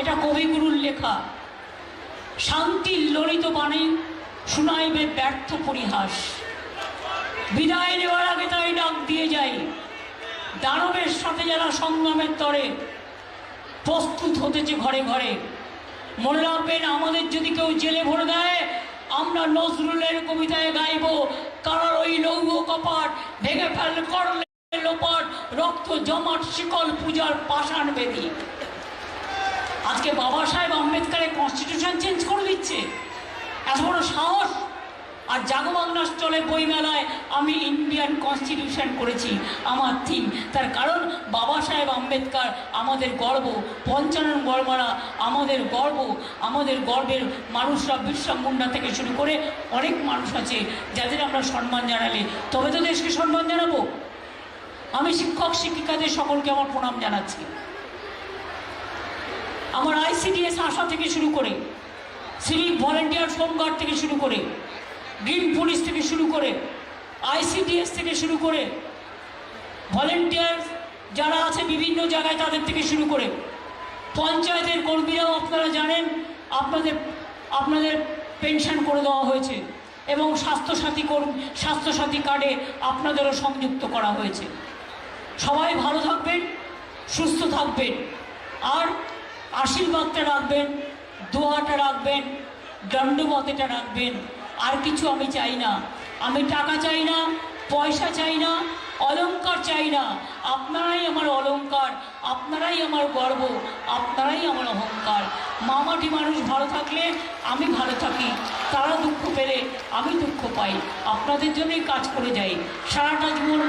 এটা কবিগুরুর লেখা। শান্তির ললিত বাণী শুনাইবে ব্যর্থ পরিহাস। বিদায় নেওয়ার আগে তাই ডাক দিয়ে যাই। দানবের সাথে যারা সংগ্রামের তরে প্রস্তুত হতেছে ঘরে ঘরে। মনে রাখবেন, আমাদের যদি কেউ জেলে ভরে দেয়, আমরা নজরুলের কবিতায় গাইব কারার ওই লৌহ কপাট ভেঙে ফেল করলে লোপাট, রক্ত জমাট শিকল পূজার পাষাণ বেদি। আজকে বাবা সাহেব আম্বেদকারের কনস্টিটিউশন চেঞ্জ করে দিচ্ছে। এত বড় সাহস। আর জাগবাংলা স্টলে বইমেলায় আমি ইন্ডিয়ান কনস্টিটিউশন করেছি, আমার থিম তার কারণ বাবা সাহেব আম্বেদকার আমাদের গর্ব, পঞ্চানন বর্মারা আমাদের গর্ব, আমাদের গর্বের মানুষরা বিরসা মুন্ডা থেকে শুরু করে অনেক মানুষ আছে যাদের আমরা সম্মান জানালে। তবে তো দেশকে সম্মান জানাব। আমি শিক্ষক, শিক্ষিকাদের সকলকে আমার প্রণাম জানাচ্ছি। আমার আইসিডিএস আশা থেকে শুরু করে সিভিক ভলেন্টিয়ার হোমগার্ড থেকে শুরু করে গ্রিন পুলিশ থেকে শুরু করে আইসিডিএস থেকে শুরু করে ভলেন্টিয়ার যারা আছে বিভিন্ন জায়গায় তাদের থেকে শুরু করে। পঞ্চায়েতের কর্মীরাও আপনারা জানেন, আপনাদের আপনাদের পেনশন করে দেওয়া হয়েছে এবং স্বাস্থ্যসাথী কর্মী স্বাস্থ্যসাথী কার্ডে আপনাদেরও সংযুক্ত করা হয়েছে। সবাই ভালো থাকবেন, সুস্থ থাকবেন। আর আশীর্বাদটা রাখবেন, দোয়াটা রাখবেন, দণ্ডবতেটা রাখবেন। আর কিছু আমি চাই না। আমি টাকা চাই না, পয়সা চাই না, অলংকার চাই না। আপনারাই আমার অলংকার, আপনারাই আমার গর্ব, আপনারাই আমার অহংকার। মামাটি মানুষ ভালো থাকলে আমি ভালো থাকি। তারা দুঃখ পেলে আমি দুঃখ পাই। আপনাদের জন্যই কাজ করে যাই। সারাটা জীবন